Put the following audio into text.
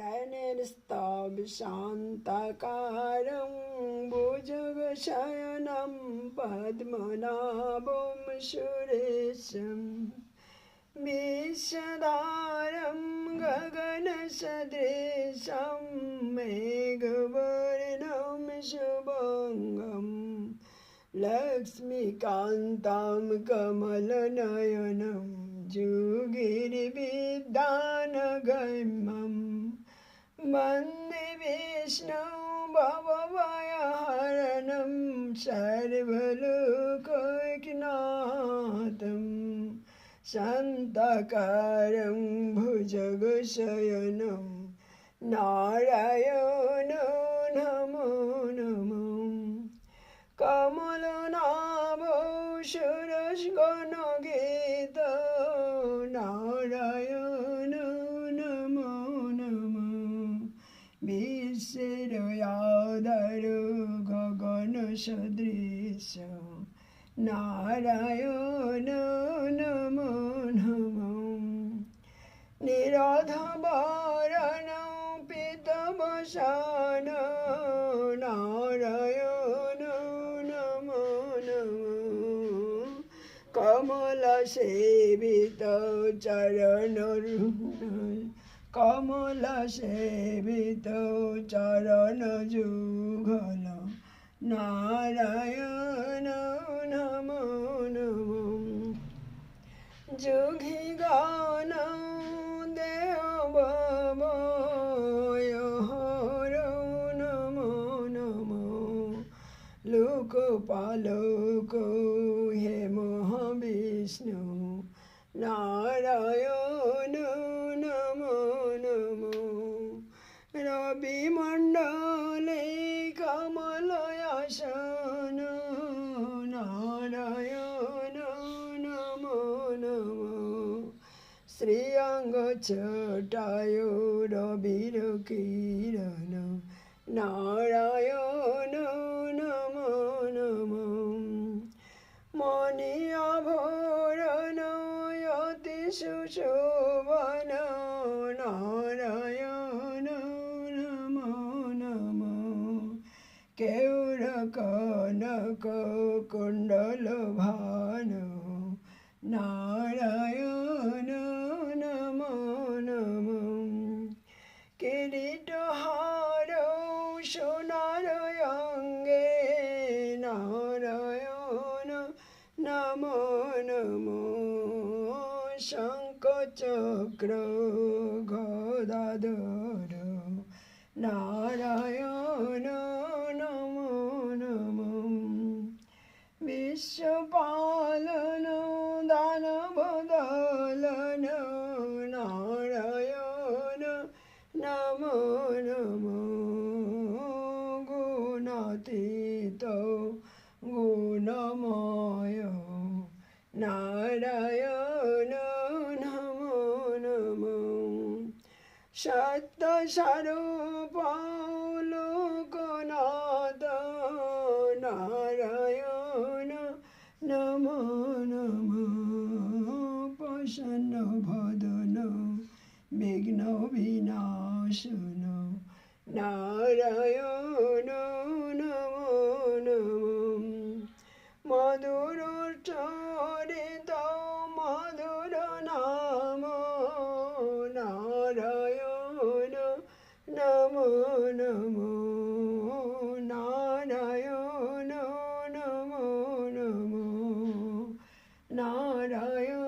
शयनस्तां शान्ताकारं भुजगशयनं पद्मनाभं सुरेशं विश्वदारं गगनसदृशं मेघवर्णं शुभङ्गम् लक्ष्मीकान्तां कमलनयनं जुगिरिविदानगम्य वन्दे विष्णु भवभयहरणं सर्वलोकैकनाथम् शान्तकारं भुजगशयनं नारायणो গগন সদৃশ নারায়ণ নম নম নিরধবরণ পিতবসান নারায়ণ নম নম কমল সেবিত চরণ কমল সেবিত চরণ যুগল। নারায়ণ নম নম যোগী গান দেব হর নম নম লোক পালক হে মহাবিষ্ণু নারায়ণ শ্রীঅঙ্গ ছটায় রবির কিরণ। নারায়ণ নম নম। মণি আভরণ অতি সুশোভন। নারায়ণ নম নম। কেউর কনক কুণ্ডল ভান নারায়ণ শঙ্খ চক্র গদাধর নারায়ণ নম নম বিশ্বপালন দানব দলন নারায়ণ নম নম গুণাতীত গুণময় নারায়ণ সত্য স্বরূপ লোকনাথ নারায়ণ। নম নম প্রসন্ন ভদন বিঘ্ন বিনাশন নারায়ণ নম নম মধুর No, no, you